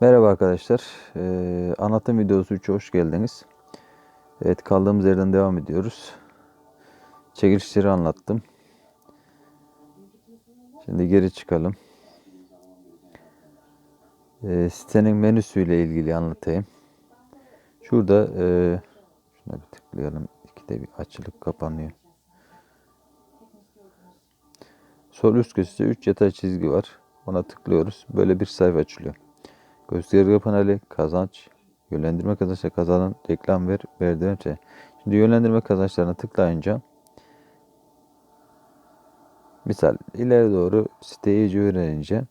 Merhaba arkadaşlar. Ee, anlatım videosu 3'e hoş geldiniz. Evet kaldığımız yerden devam ediyoruz. Çekilişleri anlattım. Şimdi geri çıkalım. Ee, sitenin menüsüyle ilgili anlatayım. Şurada e, şuna bir tıklayalım. İkide bir açılıp kapanıyor. Sol üst köşede 3 yatay çizgi var. Ona tıklıyoruz. Böyle bir sayfa açılıyor. Gösterge paneli, kazanç, yönlendirme kazançları kazanan, reklam ver, merdiven şey. Şimdi yönlendirme kazançlarına tıklayınca misal ileri doğru siteyi iyice öğrenince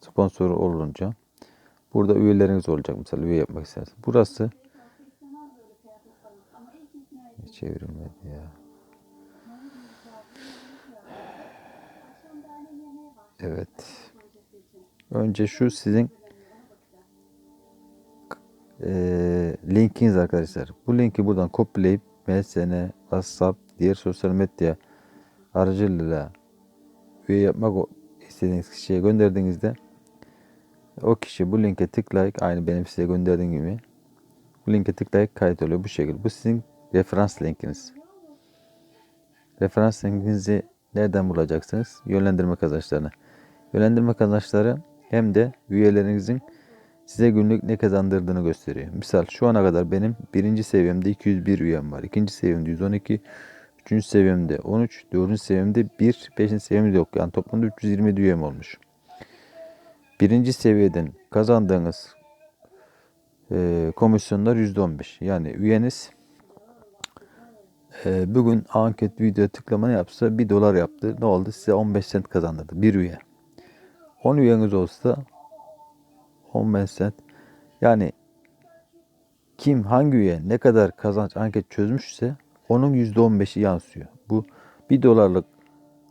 sponsor olunca burada üyeleriniz olacak. Misal üye yapmak isterseniz. Burası çevrilmedi ya. Evet. Önce şu sizin eee linkiniz arkadaşlar. Bu linki buradan kopyalayıp MSN, WhatsApp, diğer sosyal medya aracılığıyla üye yapmak istediğiniz kişiye gönderdiğinizde o kişi bu linke tıklayıp aynı benim size gönderdiğim gibi bu linke tıklayıp kayıt oluyor bu şekilde. Bu sizin referans linkiniz. Referans linkinizi nereden bulacaksınız? Yönlendirme kazançlarını. Yönlendirme kazançları hem de üyelerinizin size günlük ne kazandırdığını gösteriyor. Misal şu ana kadar benim birinci seviyemde 201 üyem var. ikinci seviyemde 112, üçüncü seviyemde 13, dördüncü seviyemde 1, beşinci seviyemde yok. Yani toplamda 320 üyem olmuş. Birinci seviyeden kazandığınız e, komisyonlar %15. Yani üyeniz e, bugün anket video tıklamanı yapsa 1 dolar yaptı. Ne oldu? Size 15 sent kazandırdı. Bir üye. 10 üyeniz olsa 15 sent. Yani kim hangi üye ne kadar kazanç anket çözmüşse onun %15'i yansıyor. Bu 1 dolarlık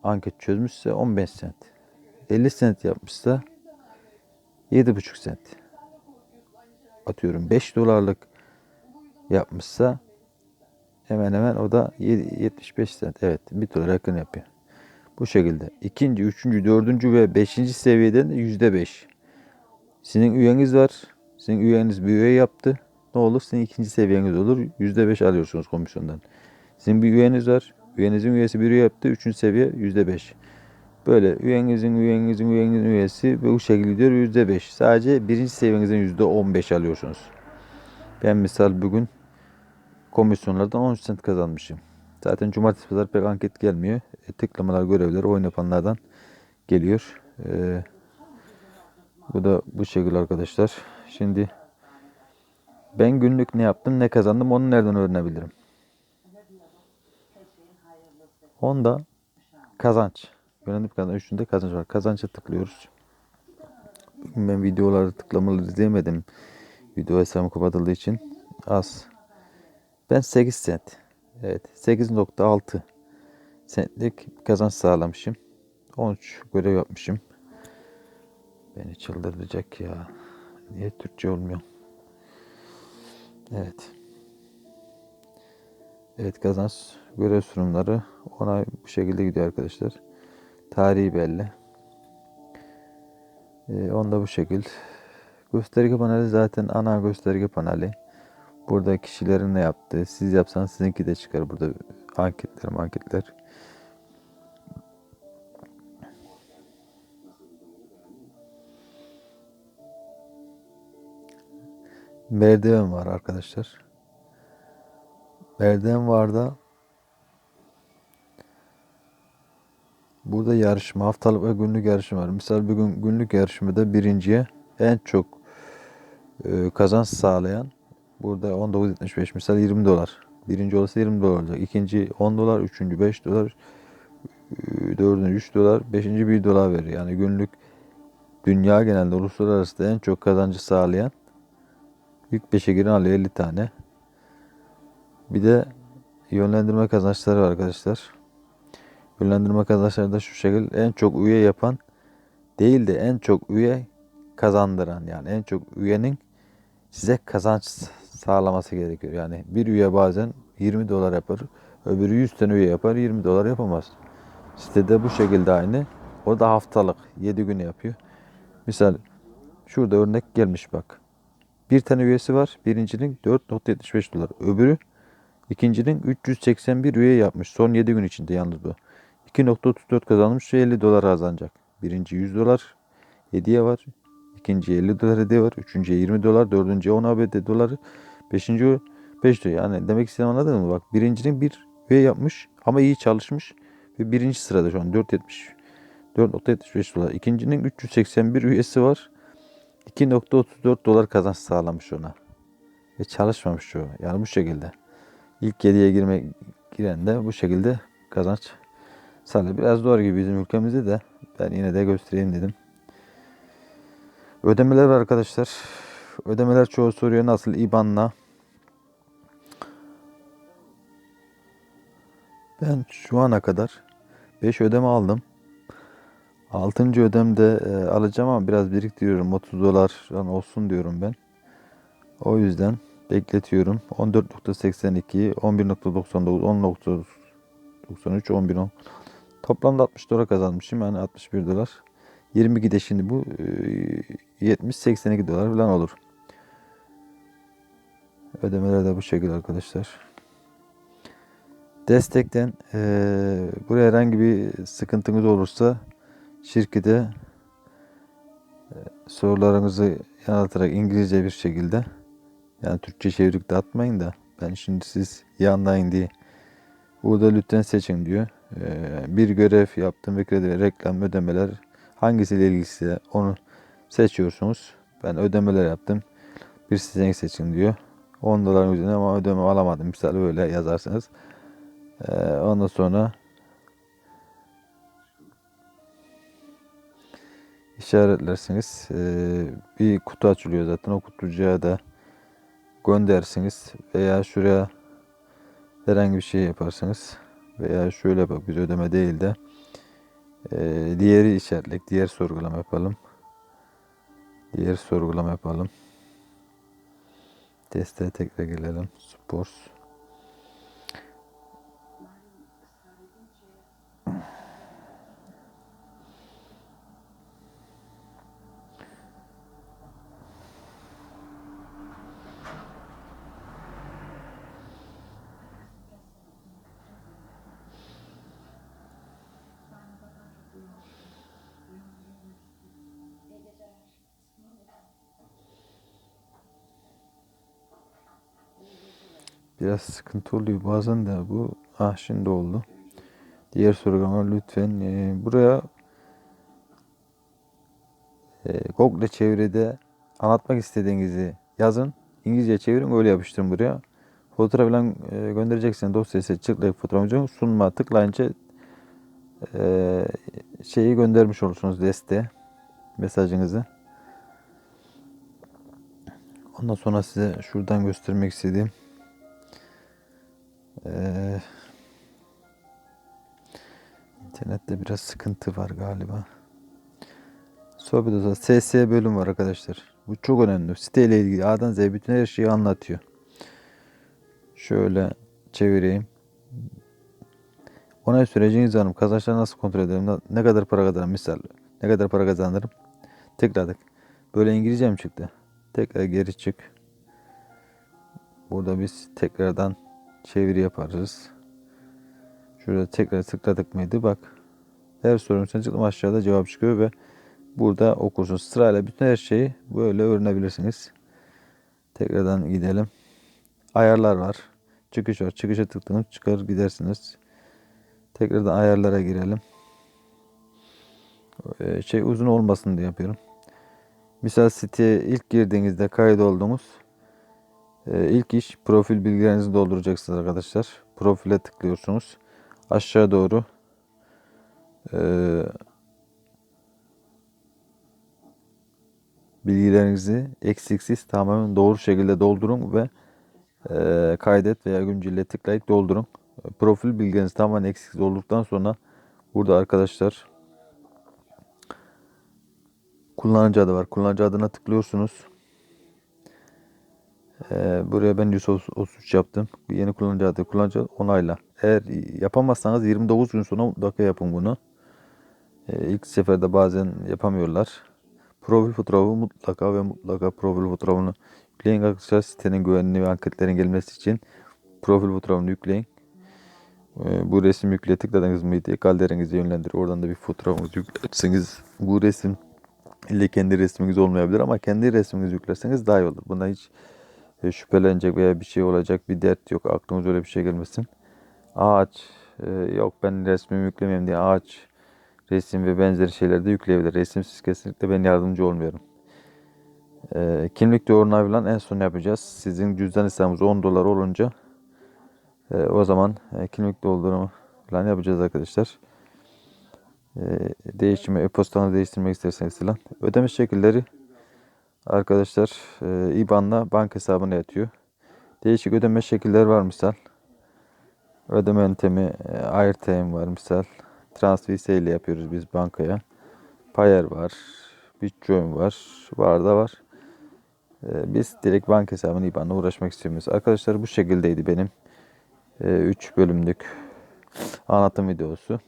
anket çözmüşse 15 sent. 50 sent yapmışsa 7,5 sent. Atıyorum 5 dolarlık yapmışsa hemen hemen o da 7 75 sent. Evet 1 dolar yakın yapıyor. Bu şekilde. ikinci, üçüncü, dördüncü ve beşinci seviyeden yüzde beş. Sizin üyeniz var. Sizin üyeniz bir üye yaptı. Ne olur? Sizin ikinci seviyeniz olur. Yüzde beş alıyorsunuz komisyondan. Sizin bir üyeniz var. Üyenizin üyesi bir üye yaptı. Üçüncü seviye yüzde beş. Böyle üyenizin, üyenizin, üyenizin üyesi bu şekilde gidiyor yüzde beş. Sadece birinci seviyenizden yüzde on beş alıyorsunuz. Ben misal bugün komisyonlardan 13 sent kazanmışım. Zaten cumartesi pazar pek anket gelmiyor. E, tıklamalar, görevler oyun yapanlardan geliyor. E, bu da bu şekilde arkadaşlar. Şimdi ben günlük ne yaptım, ne kazandım onu nereden öğrenebilirim? Onda kazanç. Yönelim kazanç. Üçünde kazanç var. Kazança tıklıyoruz. Ben videoları tıklamaları izleyemedim. Video hesabım kapatıldığı için az. Ben 8 sent. Evet 8.6 centlik kazanç sağlamışım. 13 görev yapmışım. Beni çıldıracak ya. Niye Türkçe olmuyor? Evet. Evet kazanç görev sunumları ona bu şekilde gidiyor arkadaşlar. Tarihi belli. Ee, onda bu şekil. Gösterge paneli zaten ana gösterge paneli. Burada kişilerin ne yaptığı. Siz yapsanız sizinki de çıkar burada anketler anketler. Merdiven var arkadaşlar. Merdiven var da burada yarışma haftalık ve günlük yarışma var. Misal bugün günlük yarışmada birinciye en çok e, kazanç sağlayan burada 19.75 misal 20 dolar. Birinci olursa 20 dolar olacak. İkinci 10 dolar, üçüncü 5 dolar, e, dördüncü 3 dolar, beşinci 1 dolar veriyor. Yani günlük dünya genelde uluslararası da en çok kazancı sağlayan ilk 5'e giren alıyor 50 tane. Bir de yönlendirme kazançları var arkadaşlar. Yönlendirme kazançları da şu şekilde en çok üye yapan değil de en çok üye kazandıran yani en çok üyenin size kazanç sağlaması gerekiyor. Yani bir üye bazen 20 dolar yapar. Öbürü 100 tane üye yapar 20 dolar yapamaz. Sitede bu şekilde aynı. O da haftalık 7 gün yapıyor. Misal Şurada örnek gelmiş bak. Bir tane üyesi var. Birincinin 4.75 dolar. Öbürü ikincinin 381 üye yapmış. Son 7 gün içinde yalnız bu. 2.34 kazanmış ve 50 dolar kazanacak. Birinci 100 dolar hediye var. İkinciye 50 dolar hediye var. Üçüncüye 20 dolar. Dördüncüye 10 ABD doları. Beşinci 5 dolar. Yani demek istediğim anladın mı? Bak birincinin bir üye yapmış ama iyi çalışmış. Ve birinci sırada şu an 4.70 4.75 dolar. İkincinin 381 üyesi var. 2.34 dolar kazanç sağlamış ona. Ve çalışmamış o. Yani bu şekilde. İlk 7'ye girme giren de bu şekilde kazanç sağlıyor. Biraz zor gibi bizim ülkemizde de ben yine de göstereyim dedim. Ödemeler var arkadaşlar. Ödemeler çoğu soruyor nasıl IBAN'la. Ben şu ana kadar 5 ödeme aldım. 6. ödemde e, alacağım ama biraz biriktiriyorum. 30 dolar olsun diyorum ben. O yüzden bekletiyorum. 14.82, 11.99, 10.93, 11, 10. Toplamda 60 dolar kazanmışım. Yani 61 dolar. 22 de şimdi bu e, 70-82 dolar falan olur. Ödemeler de bu şekilde arkadaşlar. Destekten e, buraya herhangi bir sıkıntınız olursa şirkete e, sorularınızı yanıltarak İngilizce bir şekilde yani Türkçe çevirip de atmayın da ben şimdi siz iyi anlayın diye burada lütfen seçin diyor. E, bir görev yaptım ve kredi reklam ödemeler hangisiyle ilgiliyse onu seçiyorsunuz. Ben ödemeler yaptım. Bir seçenek seçin diyor. 10 doların üzerine ama ödeme alamadım. Misal böyle yazarsınız. Ee, ondan sonra işaretlersiniz. Ee, bir kutu açılıyor zaten. O kutucuğa da göndersiniz. Veya şuraya herhangi bir şey yaparsınız. Veya şöyle bak biz ödeme değil de ee, diğeri işaretlek. Diğer sorgulama yapalım. Diğer sorgulama yapalım. Teste tekrar gelelim. Sports. Biraz sıkıntı oluyor bazen de bu. Ah şimdi oldu. Diğer sorgulama lütfen e, buraya e, Google çeviride anlatmak istediğinizi yazın. İngilizce çevirin öyle yapıştırın buraya. Fotoğraf falan e, göndereceksen dosyası tıklayıp fotoğrafını sunma tıklayınca e, şeyi göndermiş olursunuz desteğe mesajınızı. Ondan sonra size şuradan göstermek istediğim ee, internette biraz sıkıntı var galiba. Sohbet odası SS bölüm var arkadaşlar. Bu çok önemli. Siteyle ilgili A'dan Z'ye bütün her şeyi anlatıyor. Şöyle çevireyim. Onay süreciniz hanım. Kazançları nasıl kontrol ederim? Ne kadar para kazanırım? Misal ne kadar para kazanırım? Tekrardık. Böyle İngilizce mi çıktı? Tekrar geri çık. Burada biz tekrardan çeviri yaparız. Şurada tekrar tıkladık mıydı? Bak. Her sorun için tıklama aşağıda cevap çıkıyor ve burada okursunuz. Sırayla bütün her şeyi böyle öğrenebilirsiniz. Tekrardan gidelim. Ayarlar var. Çıkış var. Çıkışa tıklanıp çıkar gidersiniz. Tekrardan ayarlara girelim. Ee, şey uzun olmasın diye yapıyorum. Misal siteye ilk girdiğinizde kaydoldunuz. Ee, ilk iş profil bilgilerinizi dolduracaksınız arkadaşlar. Profile tıklıyorsunuz. Aşağı doğru ee, bilgilerinizi eksiksiz tamamen doğru şekilde doldurun ve e, kaydet veya güncelle tıklayıp doldurun. Profil bilgileriniz tamamen eksiksiz olduktan sonra burada arkadaşlar kullanıcı adı var. Kullanıcı adına tıklıyorsunuz. Ee, buraya ben 133 yaptım. Yeni kullanıcı adı kullanıcı onayla. Eğer yapamazsanız 29 gün sonra mutlaka yapın bunu. Ee, ilk seferde bazen yapamıyorlar. Profil fotoğrafı mutlaka ve mutlaka profil fotoğrafını yükleyin arkadaşlar. Sitenin güvenliği ve anketlerin gelmesi için profil fotoğrafını yükleyin. Ee, Bu resim yükle tıkladığınız mıydı? Galerinize yönlendir. Oradan da bir fotoğrafınızı yüklerseniz bu resim ile kendi resminiz olmayabilir ama kendi resminizi yüklerseniz daha iyi olur. Bunda hiç e, şüphelenecek veya bir şey olacak bir dert yok. Aklınıza öyle bir şey gelmesin. Ağaç e, yok ben resmimi yüklemeyeyim diye ağaç resim ve benzeri şeyler de yükleyebilir. Resimsiz kesinlikle ben yardımcı olmuyorum. E, kimlik doğruna falan en son yapacağız. Sizin cüzdan hesabınız 10 dolar olunca e, o zaman e, kimlik doldurma falan yapacağız arkadaşlar. Değişimi, e-postanı değiştirmek isterseniz falan. Ödeme şekilleri arkadaşlar e, IBAN'la banka hesabına yatıyor. Değişik ödeme şekilleri var misal. Ödeme yöntemi e, Airtime var misal. Transfer ile yapıyoruz biz bankaya. Payer var. Bitcoin var. Var da var. E, biz direkt banka hesabına IBAN'la uğraşmak istiyoruz. Arkadaşlar bu şekildeydi benim 3 bölümlük anlatım videosu.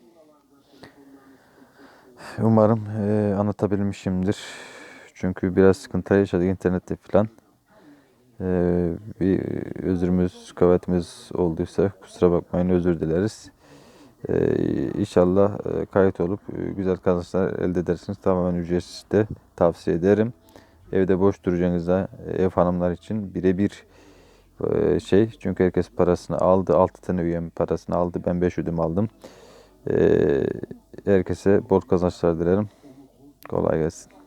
Umarım e, anlatabilmişimdir. Çünkü biraz sıkıntı yaşadık internette falan. E, bir özürümüz, kabahatimiz olduysa kusura bakmayın özür dileriz. E, inşallah e, kayıt olup e, güzel kazançlar elde edersiniz. Tamamen ücretsiz de tavsiye ederim. Evde boş duracağınızda ev hanımlar için birebir e, şey. Çünkü herkes parasını aldı. 6 tane üyem parasını aldı. Ben 5 ödüm aldım. E, herkese bol kazançlar dilerim. Kolay gelsin.